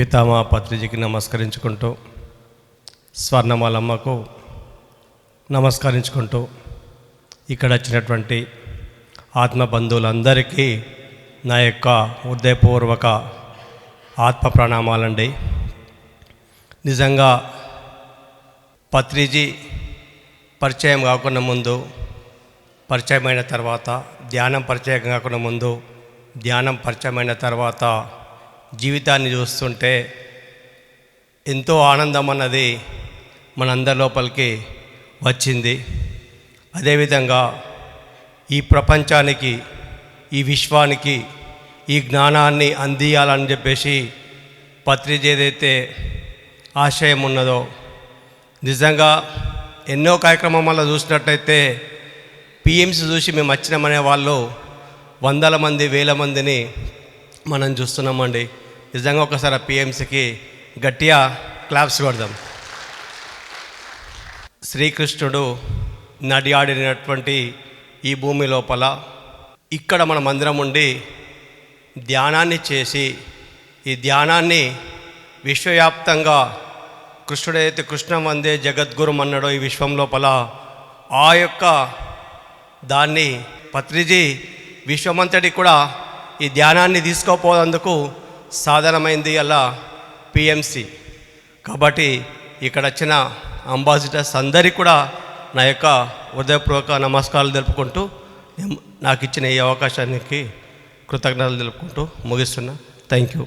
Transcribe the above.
పితామా పత్రిజీకి నమస్కరించుకుంటూ స్వర్ణమాలమ్మకు నమస్కరించుకుంటూ ఇక్కడ వచ్చినటువంటి ఆత్మ బంధువులందరికీ నా యొక్క హృదయపూర్వక ఆత్మ ప్రణామాలండి. నిజంగా పత్రిజీ పరిచయం కాకుండా ముందు పరిచయమైన తర్వాత ధ్యానం పరిచయం కాకుండా ముందు ధ్యానం పరిచయమైన తర్వాత జీవితాన్ని చూస్తుంటే ఎంతో ఆనందం అన్నది మనందరి లోపలికి వచ్చింది. అదేవిధంగా ఈ ప్రపంచానికి ఈ విశ్వానికి ఈ జ్ఞానాన్ని అందియాలని చెప్పేసి పత్రిక ఏదైతే ఆశయం ఉన్నదో నిజంగా ఎన్నో కార్యక్రమాల్లో చూసినట్టయితే పిఎంసి చూసి మేము వచ్చినామనే వాళ్ళు వందల మంది వేల మందిని మనం చూస్తున్నామండి. నిజంగా ఒకసారి ఆ పిఎంసికి గట్టిగా క్లాప్స్ కొడదాం. శ్రీకృష్ణుడు నడియాడినటువంటి ఈ భూమి లోపల ఇక్కడ మన మందిరం ఉండి ధ్యానాన్ని చేసి ఈ ధ్యానాన్ని విశ్వవ్యాప్తంగా కృష్ణుడైతే కృష్ణ వందే జగద్గురు అన్నాడో ఈ విశ్వం లోపల ఆ యొక్క దాన్ని పత్రిజీ విశ్వమంతటి కూడా ఈ ధ్యానాన్ని తీసుకోపోనందుకు సాధనమైంది అలా పిఎంసి కాబట్టి ఇక్కడ వచ్చిన అంబాసిడర్స్ అందరికీ కూడా నా యొక్క హృదయపూర్వక నమస్కారాలు తెలుపుకుంటూ నేను- నాకు ఇచ్చిన ఈ అవకాశానికి కృతజ్ఞతలు తెలుపుకుంటూ ముగిస్తున్నా. Thank you